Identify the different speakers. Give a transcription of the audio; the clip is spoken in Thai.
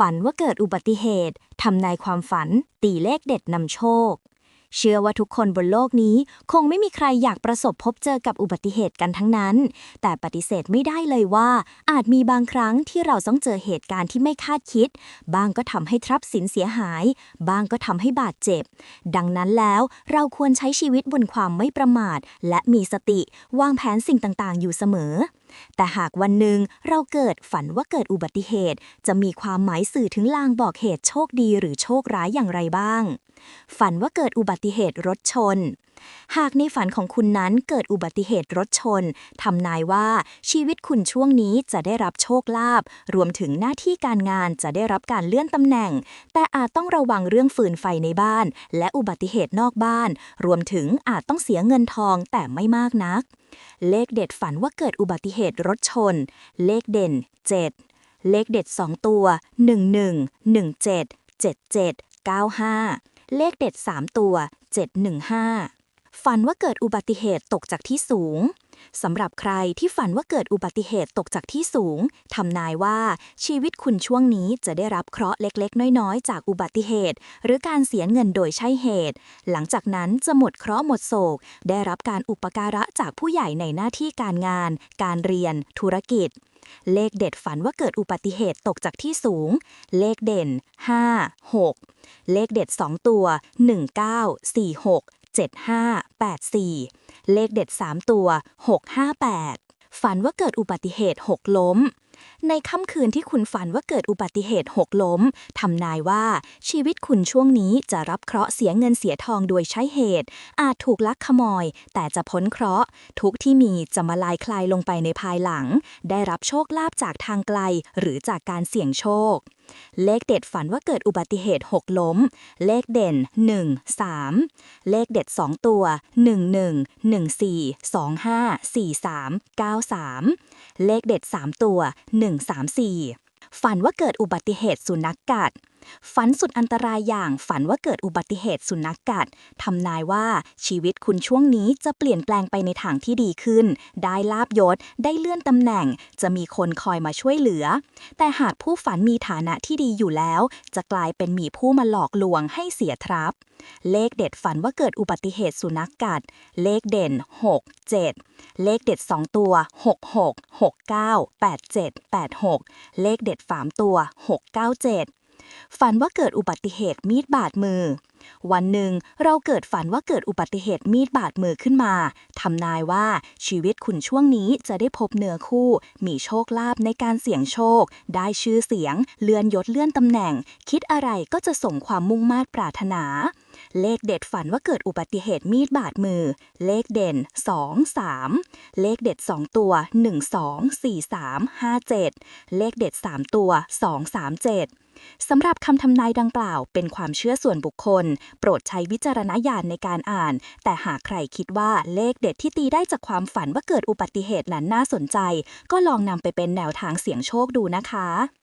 Speaker 1: ฝันว่าเกิดอุบัติเหตุ ทำนายความฝัน ตีเลขเด็ดนำโชค เชื่อว่าทุกคนบนโลกนี้ คงไม่มีใครอยากประสบพบเจอกับอุบัติเหตุกันทั้งนั้น แต่ปฏิเสธไม่ได้เลยว่า อาจมีบางครั้งที่เราต้องเจอเหตุการณ์ที่ไม่คาดคิด บางก็ทำให้ทรัพย์สินเสียหาย บางก็ทำให้บาดเจ็บ ดังนั้นแล้วเราควรใช้ชีวิตบนความไม่ประมาท และมีสติ วางแผนสิ่งต่างๆ อยู่เสมอ แต่หากวันหนึ่งเราเกิดฝันว่าเกิดอุบัติเหตุ จะมีความหมายสื่อถึงลางบอกเหตุโชคดีหรือโชคร้ายอย่างไรบ้าง ฝันว่าเกิดอุบัติเหตุรถชน หากในฝันของคุณนั้นเกิดอุบัติเหตุรถชนทำนายว่าชีวิตคุณช่วงนี้จะได้รับโชคลาภรวมถึงหน้าที่การงานจะได้รับการเลื่อนตำแหน่ง แต่อาจต้องระวังเรื่องฟืนไฟในบ้าน และอุบัติเหตุนอกบ้าน รวมถึงอาจต้องเสียเงินทองแต่ไม่มากนัก เลขเด็ดฝันว่าเกิดอุบัติเหตุรถชน เลขเด่น 7 เลขเด็ด 2 ตัว 11 17 77 95 เลขเด็ด 3 ตัว 715 ฝันว่าเกิดอุบัติเหตุตกจากที่สูง สำหรับใครที่ฝันว่าเกิดอุบัติเหตุตกจากที่สูงทำนายว่าชีวิตคุณช่วงนี้จะได้รับเคราะห์เล็กๆ น้อยๆ จากอุบัติเหตุ หรือการเสียเงินโดยใช่เหตุ หลังจากนั้นจะหมดเคราะห์หมดโศก ได้รับการอุปการะจากผู้ใหญ่ในหน้าที่การงาน การเรียน ธุรกิจเลขเด็ดฝันว่าเกิดอุบัติเหตุตกจากที่สูง เลขเด่น 5 6 เลขเด็ด 2 ตัว 19 46 75 84 เลขเด็ด 3 ตัว 658 ฝันว่าเกิดอุบัติเหตุหกล้ม ในค่ำคืนที่คุณฝันว่าเกิดอุบัติเหตุหกล้มทำนายว่าชีวิตคุณช่วงนี้จะรับเคราะห์เสียเงินเสียทองโดยใช้เหตุ อาจถูกลักขโมย แต่จะพ้นเคราะห์ ทุกที่มีจะมาลายคลายลงไปในภายหลัง ได้รับโชคลาภจากทางไกล หรือจากการเสี่ยงโชคเลขเด็ดฝันว่าเกิดอุบัติเหตุหกล้ม เลขเด่น 1 3 เลขเด็ด 2 ตัว 11 14 25 43 93 เลขเด็ด 3 ตัว134 ฝันว่าเกิดอุบัติเหตุสุนัขกกัด ฝันสุดอันตรายอย่างฝันว่าเกิดอุบัติเหตุสุนัขกกัดทำนายว่าชีวิตคุณช่วงนี้จะเปลี่ยนแปลงไปในทางที่ดีขึ้น ได้ลาบยศ ได้เลื่อนตำแหน่ง จะมีคนคอยมาช่วยเหลือ แต่หากผู้ฝันมีฐานะที่ดีอยู่แล้ว จะกลายเป็นมีผู้มาหลอกลวงให้เสียทรัพย์ เลขเด็ดฝันว่าเกิดอุบัติเหตุสุนัขกกัด เลขเด่น 6 7 เลขเด็ด 2 ตัว 66 69 87 86 เลขเด็ด3ตัว 697 ฝันว่าเกิดอุบัติเหตุมีดบาดมือ วันหนึ่งเราเกิดฝันว่าเกิดอุบัติเหตุมีดบาดมือขึ้นมาทำนายว่าชีวิตคุณช่วงนี้จะได้พบเนื้อคู่ มีโชคลาภในการเสี่ยงโชค ได้ชื่อเสียง เลื่อนยศเลื่อนตำแหน่ง คิดอะไรก็จะส่งความมุ่งมา่ปรารถนา เลขเด็ดฝันว่าเกิดอุบัติเหตุมีดบาดมือ เลขเด่น 2 3 เลขเด็ด 2 ตัว 1 2 4 3 5 7 เลขเด็ด 3 ตัว 2 3 7สำหรับคำทำนายดังกล่าวเป็นความเชื่อส่วนบุคคล โปรดใช้วิจารณญาณในการอ่าน แต่หากใครคิดว่าเลขเด็ดที่ตีได้จากความฝันว่าเกิดอุบัติเหตุนั้นน่าสนใจ ก็ลองนำไปเป็นแนวทางเสี่ยงโชคดูนะคะ